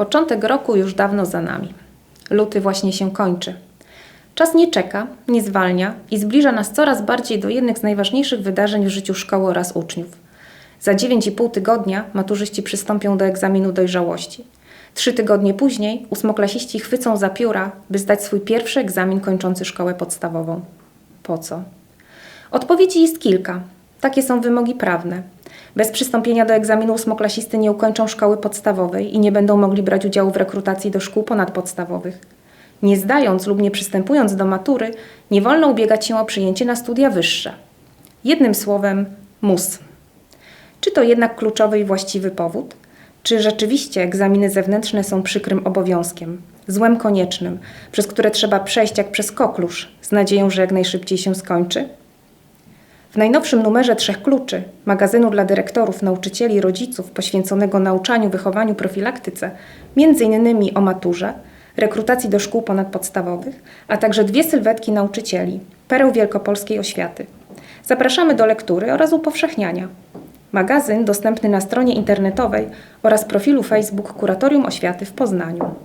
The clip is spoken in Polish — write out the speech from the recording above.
Początek roku już dawno za nami. Luty właśnie się kończy. Czas nie czeka, nie zwalnia i zbliża nas coraz bardziej do jednych z najważniejszych wydarzeń w życiu szkoły oraz uczniów. Za 9,5 tygodnia maturzyści przystąpią do egzaminu dojrzałości. Trzy tygodnie później ósmoklasiści chwycą za pióra, by zdać swój pierwszy egzamin kończący szkołę podstawową. Po co? Odpowiedzi jest kilka. Takie są wymogi prawne. Bez przystąpienia do egzaminu ósmoklasisty nie ukończą szkoły podstawowej i nie będą mogli brać udziału w rekrutacji do szkół ponadpodstawowych. Nie zdając lub nie przystępując do matury, nie wolno ubiegać się o przyjęcie na studia wyższe. Jednym słowem, mus. Czy to jednak kluczowy i właściwy powód? Czy rzeczywiście egzaminy zewnętrzne są przykrym obowiązkiem, złem koniecznym, przez które trzeba przejść jak przez koklusz, z nadzieją, że jak najszybciej się skończy? W najnowszym numerze Trzech Kluczy, magazynu dla dyrektorów, nauczycieli i rodziców poświęconego nauczaniu, wychowaniu, profilaktyce, innymi o maturze, rekrutacji do szkół ponadpodstawowych, a także dwie sylwetki nauczycieli, pereł wielkopolskiej oświaty. Zapraszamy do lektury oraz upowszechniania. Magazyn dostępny na stronie internetowej oraz profilu Facebook Kuratorium Oświaty w Poznaniu.